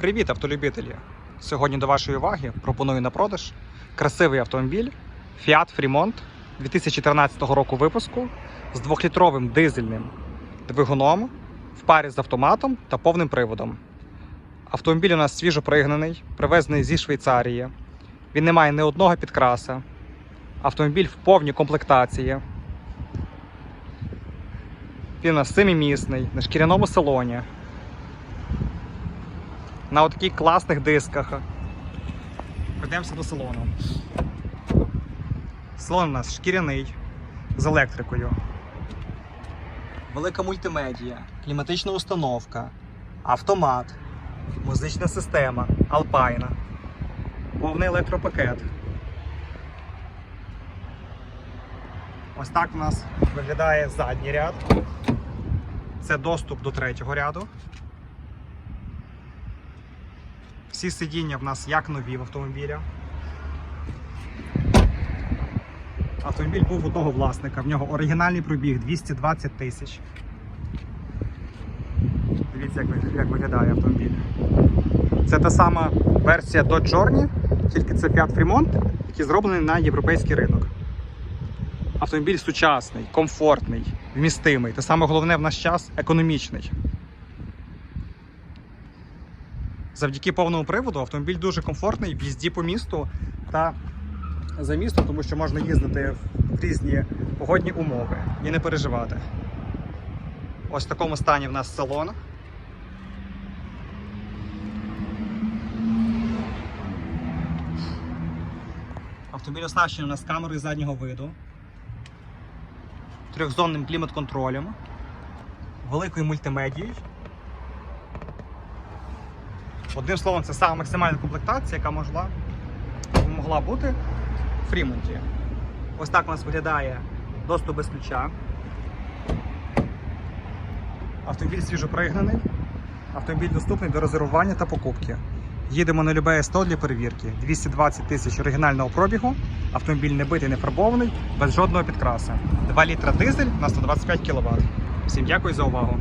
Привіт, автолюбителі! Сьогодні до вашої уваги пропоную на продаж красивий автомобіль Fiat Fremont 2014 року випуску з 2-літровим дизельним двигуном в парі з автоматом та повним приводом. Автомобіль у нас свіжо пригнаний, привезений зі Швейцарії. Він не має ні одного підкраса. Автомобіль в повній комплектації. Він у нас семимісний, на шкіряному салоні на таких класних дисках. Пройдемося до салону. Салон у нас шкіряний з електрикою. Велика мультимедія, кліматична установка, автомат, музична система, Alpine, повний електропакет. Ось так у нас виглядає задній ряд. Це доступ до третього ряду. Всі сидіння в нас як нові в автомобіля. Автомобіль був у того власника. В нього оригінальний пробіг 220 тисяч. Дивіться, як, як виглядає автомобіль. Це та сама версія Dodge Journey, тільки це Fiat Fremont, який зроблений на європейський ринок. Автомобіль сучасний, комфортний, вмістимий. Та саме головне в наш час економічний. Завдяки повному приводу автомобіль дуже комфортний в їзді по місту та за містом, тому що можна їздити в різні погодні умови і не переживати. Ось в такому стані в нас салон. Автомобіль оснащений у нас камерою заднього виду, трьохзонним клімат-контролем, великою мультимедією. Одним словом, це сама максимальна комплектація, яка могла, могла бути в Фрімонті. Ось так у нас виглядає доступ без ключа. Автомобіль свіжопригнаний. Автомобіль доступний до резервування та покупки. Їдемо на любе 100 для перевірки. 220 тисяч оригінального пробігу. Автомобіль не битий, не фарбований, без жодного підкраса. 2 літра дизель на 125 кВт. Всім дякую за увагу.